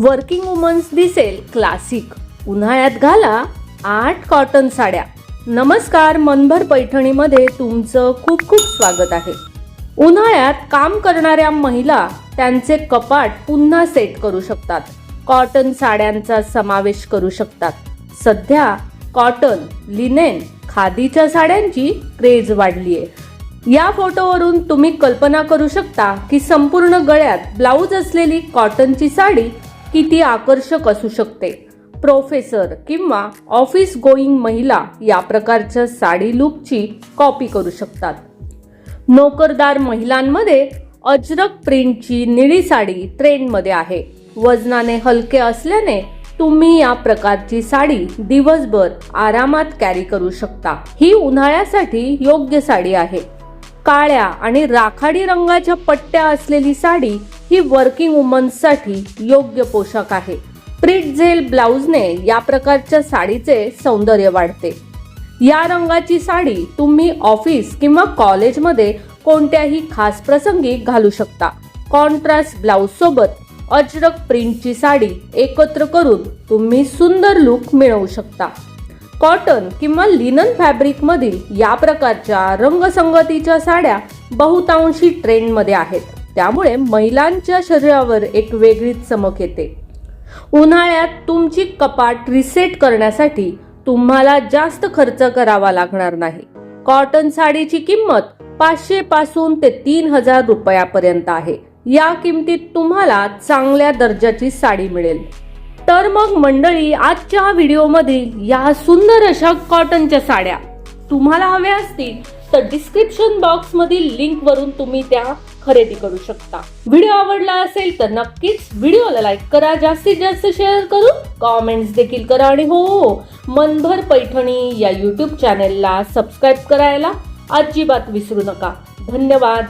Working women's दिसेल classic उन्हाळ्यात घाला आठ कॉटन साड्या. नमस्कार मनभर पैठणीमध्ये तुमचं खूप खूप स्वागत आहे. उन्हाळ्यात काम करणाऱ्या महिला त्यांचे कपाट पुन्हा सेट करू शकतात. कॉटन साड्यांचा समावेश करू शकतात. सध्या कॉटन लिनेन खादीच्या साड्यांची क्रेज वाढली आहे. या फोटोवरून तुम्ही कल्पना करू शकता की संपूर्ण गळ्यात ब्लाऊज असलेली कॉटनची साडी किती आकर्षक असू शकते. प्रोफेसर किंवा ऑफिस गोईंग महिला या प्रकारच्या साडी लुकची कॉपी करू शकतात. नोकरदार महिलांमध्ये अजरक प्रिंटची निळी साडी ट्रेंडमध्ये आहे. वजनाने हलके असल्याने तुम्ही या प्रकारची साडी दिवसभर आरामात कॅरी करू शकता. ही उन्हाळ्यासाठी योग्य साडी आहे. काळ्या आणि राखाडी रंगाच्या पट्ट्या असलेली साडी ही वर्किंग वुमन्ससाठी योग्य पोशाख आहे. प्रिटझेल ब्लाउजने या प्रकारच्या साडीचे सौंदर्य वाढते. या रंगाची साडी तुम्ही ऑफिस किंवा कॉलेजमध्ये कोणत्याही खास प्रसंगी घालू शकता. कॉन्ट्रास्ट ब्लाउज सोबत अजरक प्रिंटची साडी एकत्र करून तुम्ही सुंदर लुक मिळवू शकता. कॉटन किंवा लिनन फॅब्रिकमधील या प्रकारच्या रंगसंगतीच्या साड्या बहुतांशी ट्रेंडमध्ये आहेत. त्यामुळे महिलांच्या शरीरावर एक वेगळीच चमक येते. उन्हाळ्यात तुमची कपाट रिसेट करण्यासाठी तुम्हाला जास्त खर्च करावा लागणार नाही. कॉटन साडीची किंमत पाचशे पासून ते तीन हजार रुपयापर्यंत आहे. या किमतीत तुम्हाला चांगल्या दर्जाची साडी मिळेल. तर मग मंडळी आजच्या व्हिडिओमधील या सुंदर अशा कॉटनच्या साड्या तुम्हाला हव्या असतील तर डिस्क्रिप्शन बॉक्स मधील लिंक वरून तुम्ही त्या खरेदी करू शकता. व्हिडिओ आवडला असेल तर नक्कीच व्हिडिओला लाईक करा. जास्तीत जास्त शेअर करून कॉमेंट्स देखील करा. आणि हो मनभर पैठणी या यूट्यूब चॅनेलला सबस्क्राईब करायला अजिबात विसरू नका. धन्यवाद.